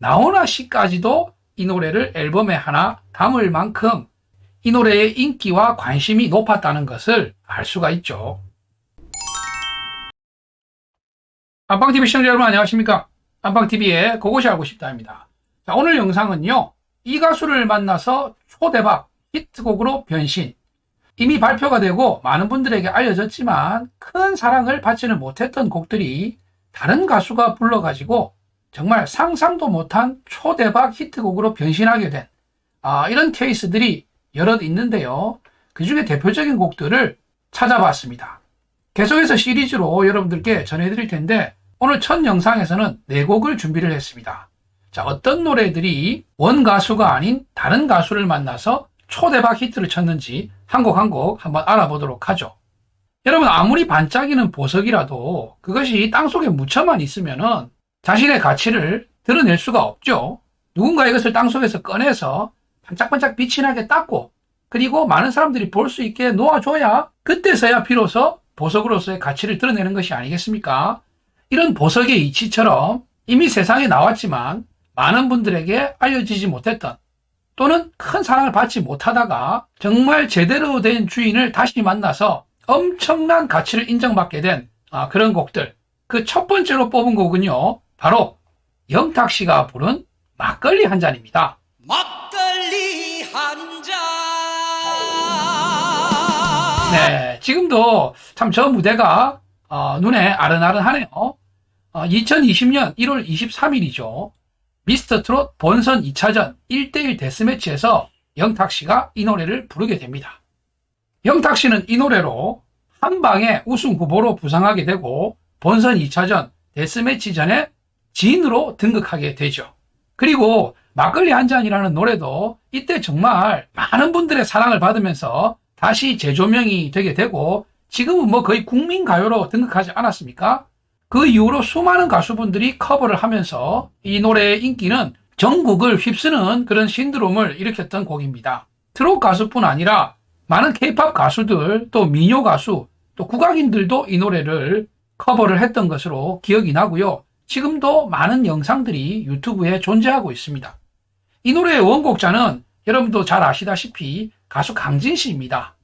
나훈아 씨까지도 이 노래를 앨범에 하나 담을 만큼 이 노래의 인기와 관심이 높았다는 것을 알 수가 있죠. 안방TV 시청자 여러분 안녕하십니까? 안방TV의 그것이 알고 싶다입니다. 자, 오늘 영상은요, 이 가수를 만나서 초대박 히트곡으로 변신. 이미 발표가 되고 많은 분들에게 알려졌지만 큰 사랑을 받지는 못했던 곡들이 다른 가수가 불러가지고 정말 상상도 못한 초대박 히트곡으로 변신하게 된 아, 이런 케이스들이 여럿 있는데요. 그 중에 대표적인 곡들을 찾아봤습니다. 계속해서 시리즈로 여러분들께 전해드릴 텐데 오늘 첫 영상에서는 네 곡을 준비를 했습니다. 자, 어떤 노래들이 원 가수가 아닌 다른 가수를 만나서 초대박 히트를 쳤는지 한 곡 한 곡 한번 알아보도록 하죠. 여러분 아무리 반짝이는 보석이라도 그것이 땅속에 묻혀만 있으면은 자신의 가치를 드러낼 수가 없죠. 누군가 이것을 땅속에서 꺼내서 반짝반짝 빛이 나게 닦고 그리고 많은 사람들이 볼 수 있게 놓아줘야 그때서야 비로소 보석으로서의 가치를 드러내는 것이 아니겠습니까? 이런 보석의 이치처럼 이미 세상에 나왔지만 많은 분들에게 알려지지 못했던 또는 큰 사랑을 받지 못하다가 정말 제대로 된 주인을 다시 만나서 엄청난 가치를 인정받게 된 아, 그런 곡들. 그 첫 번째로 뽑은 곡은요. 바로 영탁 씨가 부른 막걸리 한 잔입니다. 막걸리 한 잔. 네, 지금도 참 저 무대가 어, 눈에 아른아른하네요. 어, 2020년 1월 23일이죠. 미스터 트롯 본선 2차전 1대1 데스매치에서 영탁 씨가 이 노래를 부르게 됩니다. 영탁 씨는 이 노래로 한 방에 우승 후보로 부상하게 되고 본선 2차전 데스매치 전에 진으로 등극하게 되죠. 그리고 막걸리 한 잔이라는 노래도 이때 정말 많은 분들의 사랑을 받으면서 다시 재조명이 되게 되고 지금은 뭐 거의 국민 가요로 등극하지 않았습니까? 그 이후로 수많은 가수분들이 커버를 하면서 이 노래의 인기는 전국을 휩쓰는 그런 신드롬을 일으켰던 곡입니다. 트롯 가수뿐 아니라 많은 케이팝 가수들 또 민요 가수 또 국악인들도 이 노래를 커버를 했던 것으로 기억이 나고요. 지금도 많은 영상들이 유튜브에 존재하고 있습니다. 이 노래의 원곡자는 여러분도 잘 아시다시피 가수 강진 씨입니다.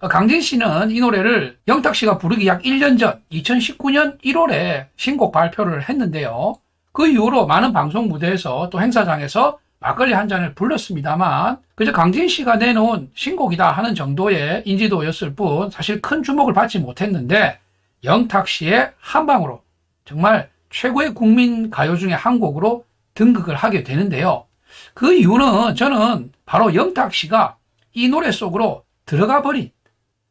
어, 강진 씨는 이 노래를 영탁 씨가 부르기 약 1년 전 2019년 1월에 신곡 발표를 했는데요. 그 이후로 많은 방송 무대에서 또 행사장에서 막걸리 한 잔을 불렀습니다만 그저 강진 씨가 내놓은 신곡이다 하는 정도의 인지도였을 뿐 사실 큰 주목을 받지 못했는데 영탁 씨의 한 방으로 정말 최고의 국민 가요 중에 한 곡으로 등극을 하게 되는데요. 그 이유는 저는 바로 영탁 씨가 이 노래 속으로 들어가 버린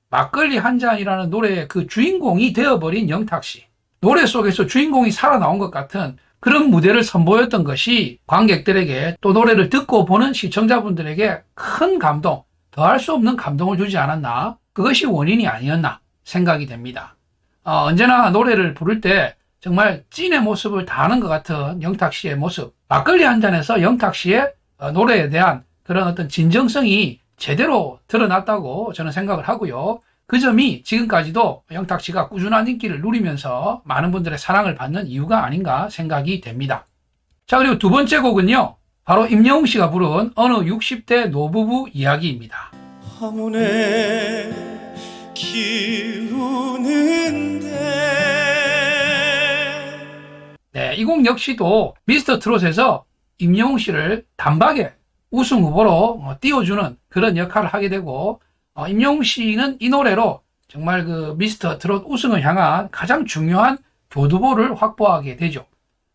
막걸리 한 잔이라는 노래의 그 주인공이 되어버린 영탁 씨. 노래 속에서 주인공이 살아나온 것 같은 그런 무대를 선보였던 것이 관객들에게 또 노래를 듣고 보는 시청자분들에게 큰 감동, 더할 수 없는 감동을 주지 않았나? 그것이 원인이 아니었나 생각이 됩니다. 어, 언제나 노래를 부를 때 정말 찐의 모습을 다하는 것 같은 영탁 씨의 모습. 막걸리 한 잔에서 영탁 씨의 어, 노래에 대한 그런 어떤 진정성이 제대로 드러났다고 저는 생각을 하고요. 그 점이 지금까지도 영탁 씨가 꾸준한 인기를 누리면서 많은 분들의 사랑을 받는 이유가 아닌가 생각이 됩니다. 자, 그리고 두 번째 곡은요. 바로 임영웅 씨가 부른 어느 60대 노부부 이야기입니다. 화문에 기우는데 네, 이 곡 역시도 미스터 트롯에서 임영웅 씨를 단박에 우승 후보로 어, 띄워주는 그런 역할을 하게 되고 어, 임영웅 씨는 이 노래로 정말 그 미스터 트롯 우승을 향한 가장 중요한 교두보를 확보하게 되죠.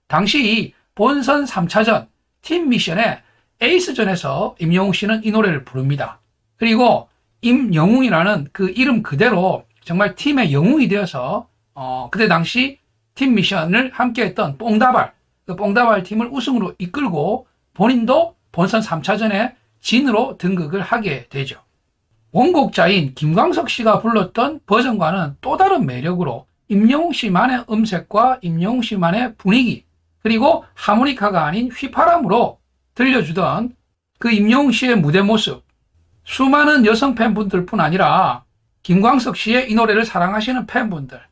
당시 본선 3차전 팀 미션의 에이스전에서 임영웅 씨는 이 노래를 부릅니다. 그리고 임영웅이라는 그 이름 그대로 정말 팀의 영웅이 되어서 어, 그때 당시 팀 미션을 함께했던 뽕다발 그 뽕다발 팀을 우승으로 이끌고 본인도 본선 3차전에 진으로 등극을 하게 되죠. 원곡자인 김광석 씨가 불렀던 버전과는 또 다른 매력으로 임영웅 씨만의 음색과 임영웅 씨만의 분위기 그리고 하모니카가 아닌 휘파람으로 들려주던 그 임영웅 씨의 무대 모습 수많은 여성 팬분들 뿐 아니라 김광석 씨의 이 노래를 사랑하시는 팬분들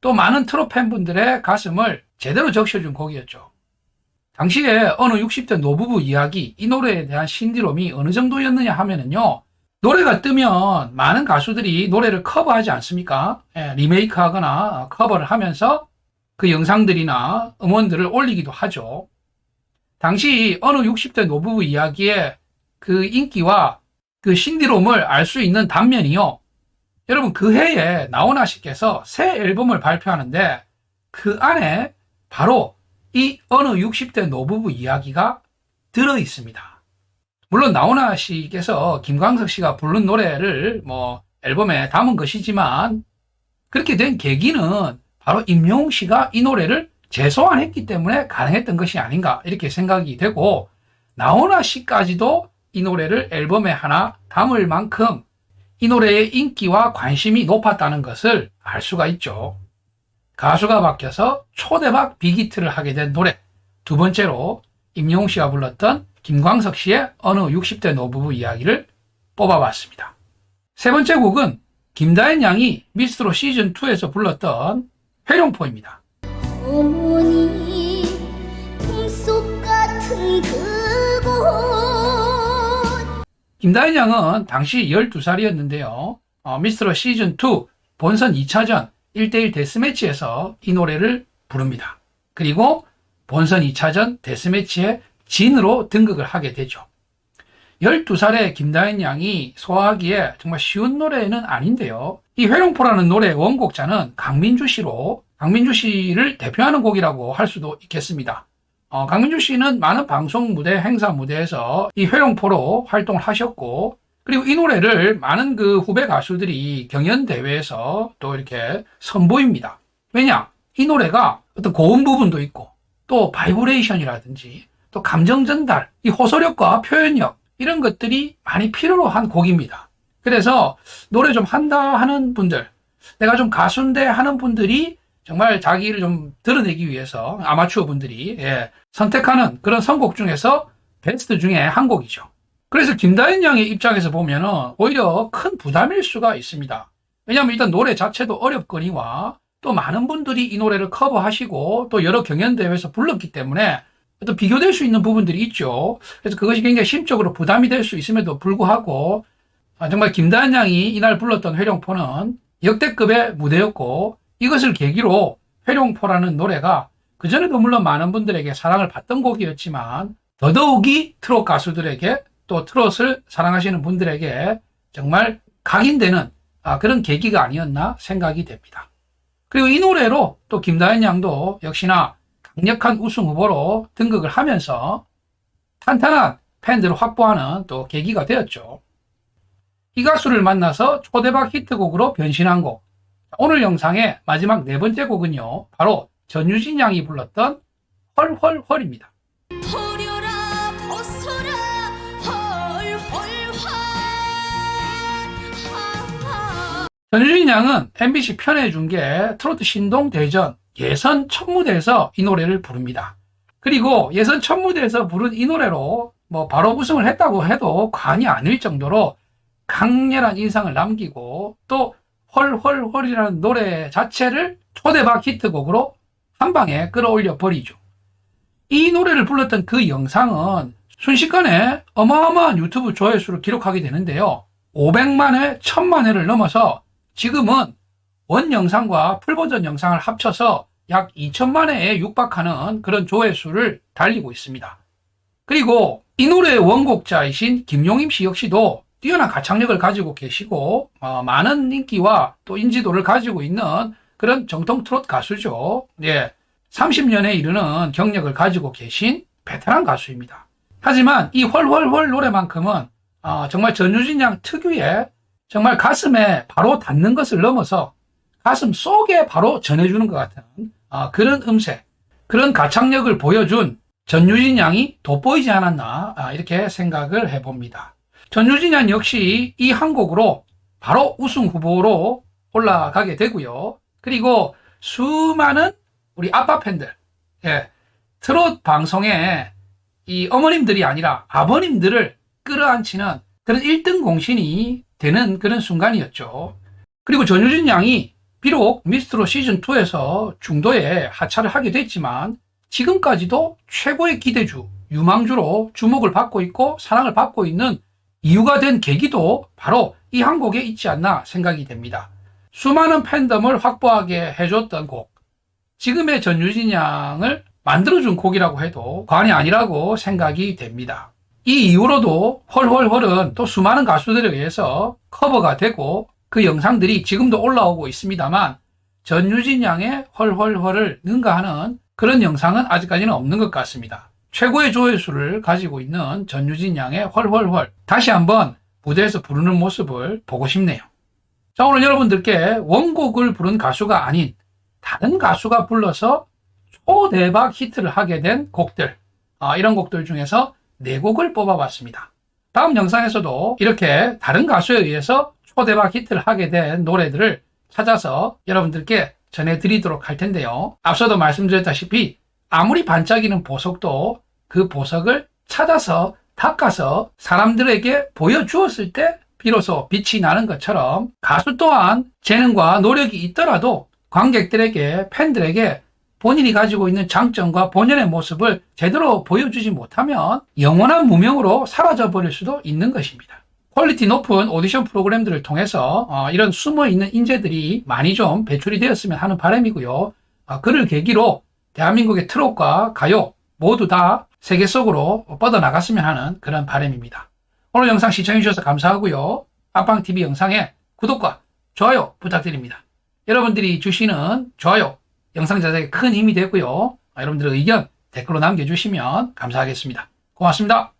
또 많은 트롯 팬분들의 가슴을 제대로 적셔준 곡이었죠. 당시에 어느 60대 노부부 이야기, 이 노래에 대한 신디롬이 어느 정도였느냐 하면은요, 노래가 뜨면 많은 가수들이 노래를 커버하지 않습니까? 예, 리메이크 하거나 커버를 하면서 그 영상들이나 음원들을 올리기도 하죠. 당시 어느 60대 노부부 이야기의 그 인기와 그 신디롬을 알 수 있는 단면이요. 여러분 그 해에 나훈아 씨께서 새 앨범을 발표하는데 그 안에 바로 이 어느 60대 노부부 이야기가 들어 있습니다. 물론 나훈아 씨께서 김광석 씨가 부른 노래를 뭐 앨범에 담은 것이지만 그렇게 된 계기는 바로 임영웅 씨가 이 노래를 재소환했기 때문에 가능했던 것이 아닌가 이렇게 생각이 되고 나훈아 씨까지도 이 노래를 앨범에 하나 담을 만큼 이 노래의 인기와 관심이 높았다는 것을 알 수가 있죠. 가수가 바뀌어서 초대박 빅히트를 하게 된 노래. 두 번째로 임영웅 씨가 불렀던 김광석 씨의 어느 60대 노부부 이야기를 뽑아봤습니다. 세 번째 곡은 김다현 양이 미스트로 시즌2에서 불렀던 회룡포입니다. 어머니 김다현 양은 당시 12살이었는데요. 어, 미스트로 시즌2 본선 2차전 1대1 데스매치에서 이 노래를 부릅니다. 그리고 본선 2차전 데스매치에 진으로 등극을 하게 되죠. 12살의 김다현 양이 소화하기에 정말 쉬운 노래는 아닌데요. 이 회룡포라는 노래의 원곡자는 강민주 씨로 강민주 씨를 대표하는 곡이라고 할 수도 있겠습니다. 어, 강민주 씨는 많은 방송 무대, 행사 무대에서 이 회룡포로 활동을 하셨고, 그리고 이 노래를 많은 그 후배 가수들이 경연 대회에서 또 이렇게 선보입니다. 왜냐? 이 노래가 어떤 고음 부분도 있고, 또 바이브레이션이라든지, 또 감정 전달, 이 호소력과 표현력, 이런 것들이 많이 필요로 한 곡입니다. 그래서 노래 좀 한다 하는 분들, 내가 좀 가수인데 하는 분들이 정말 자기를 좀 드러내기 위해서 아마추어 분들이 예, 선택하는 그런 선곡 중에서 베스트 중에 한 곡이죠. 그래서 김다현 양의 입장에서 보면은 오히려 큰 부담일 수가 있습니다. 왜냐하면 일단 노래 자체도 어렵거니와 또 많은 분들이 이 노래를 커버하시고 또 여러 경연대회에서 불렀기 때문에 어떤 비교될 수 있는 부분들이 있죠. 그래서 그것이 굉장히 심적으로 부담이 될 수 있음에도 불구하고 아, 정말 김다현 양이 이날 불렀던 회룡포는 역대급의 무대였고 이것을 계기로 회룡포라는 노래가 그전에도 물론 많은 분들에게 사랑을 받던 곡이었지만 더더욱이 트롯 가수들에게 또 트롯을 사랑하시는 분들에게 정말 각인되는 아, 그런 계기가 아니었나 생각이 됩니다. 그리고 이 노래로 또 김다현 양도 역시나 강력한 우승 후보로 등극을 하면서 탄탄한 팬들을 확보하는 또 계기가 되었죠. 이 가수를 만나서 초대박 히트곡으로 변신한 곡. 오늘 영상의 마지막 네 번째 곡은요. 바로 전유진 양이 불렀던 헐헐헐입니다. 전유진 양은 MBC 편해중계 트로트 신동 대전 예선 첫 무대에서 이 노래를 부릅니다. 그리고 예선 첫 무대에서 부른 이 노래로 뭐 바로 우승을 했다고 해도 과언이 아닐 정도로 강렬한 인상을 남기고 또 헐헐헐이라는 노래 자체를 초대박 히트곡으로 한 방에 끌어올려 버리죠. 이 노래를 불렀던 그 영상은 순식간에 어마어마한 유튜브 조회수를 기록하게 되는데요. 500만 회, 1000만 회를 넘어서 지금은 원 영상과 풀버전 영상을 합쳐서 약 2천만 회에 육박하는 그런 조회수를 달리고 있습니다. 그리고 이 노래의 원곡자이신 김용임 씨 역시도 뛰어난 가창력을 가지고 계시고 어, 많은 인기와 또 인지도를 가지고 있는 그런 정통 트롯 가수죠. 예, 30년에 이르는 경력을 가지고 계신 베테랑 가수입니다. 하지만 이 헐헐헐 노래만큼은 어, 정말 전유진 양 특유의 정말 가슴에 바로 닿는 것을 넘어서 가슴 속에 바로 전해주는 것 같은 어, 그런 음색, 그런 가창력을 보여준 전유진 양이 돋보이지 않았나 아, 이렇게 생각을 해봅니다. 전유진 양 역시 이 한 곡으로 바로 우승 후보로 올라가게 되고요. 그리고 수많은 우리 아빠 팬들, 예, 트롯 방송에 이 어머님들이 아니라 아버님들을 끌어안치는 그런 1등 공신이 되는 그런 순간이었죠. 그리고 전유진 양이 비록 미스트로 시즌2에서 중도에 하차를 하게 됐지만 지금까지도 최고의 기대주, 유망주로 주목을 받고 있고 사랑을 받고 있는 이유가 된 계기도 바로 이 한 곡에 있지 않나 생각이 됩니다. 수많은 팬덤을 확보하게 해줬던 곡, 지금의 전유진 양을 만들어준 곡이라고 해도 과언이 아니라고 생각이 됩니다. 이 이후로도 헐헐헐은 또 수많은 가수들에 의해서 커버가 되고 그 영상들이 지금도 올라오고 있습니다만 전유진 양의 헐헐헐을 능가하는 그런 영상은 아직까지는 없는 것 같습니다. 최고의 조회수를 가지고 있는 전유진 양의 헐헐헐 다시 한번 무대에서 부르는 모습을 보고 싶네요. 자 오늘 여러분들께 원곡을 부른 가수가 아닌 다른 가수가 불러서 초대박 히트를 하게 된 곡들 아, 이런 곡들 중에서 네 곡을 뽑아봤습니다. 다음 영상에서도 이렇게 다른 가수에 의해서 초대박 히트를 하게 된 노래들을 찾아서 여러분들께 전해드리도록 할 텐데요. 앞서도 말씀드렸다시피 아무리 반짝이는 보석도 그 보석을 찾아서 닦아서 사람들에게 보여주었을 때 비로소 빛이 나는 것처럼 가수 또한 재능과 노력이 있더라도 관객들에게 팬들에게 본인이 가지고 있는 장점과 본연의 모습을 제대로 보여주지 못하면 영원한 무명으로 사라져 버릴 수도 있는 것입니다. 퀄리티 높은 오디션 프로그램들을 통해서 어, 이런 숨어 있는 인재들이 많이 좀 배출이 되었으면 하는 바람이고요. 어, 그를 계기로 대한민국의 트롯과 가요 모두 다 세계 속으로 뻗어나갔으면 하는 그런 바람입니다. 오늘 영상 시청해주셔서 감사하고요. 빵빵TV 영상에 구독과 좋아요 부탁드립니다. 여러분들이 주시는 좋아요, 영상 제작에 큰 힘이 되고요. 여러분들의 의견 댓글로 남겨주시면 감사하겠습니다. 고맙습니다.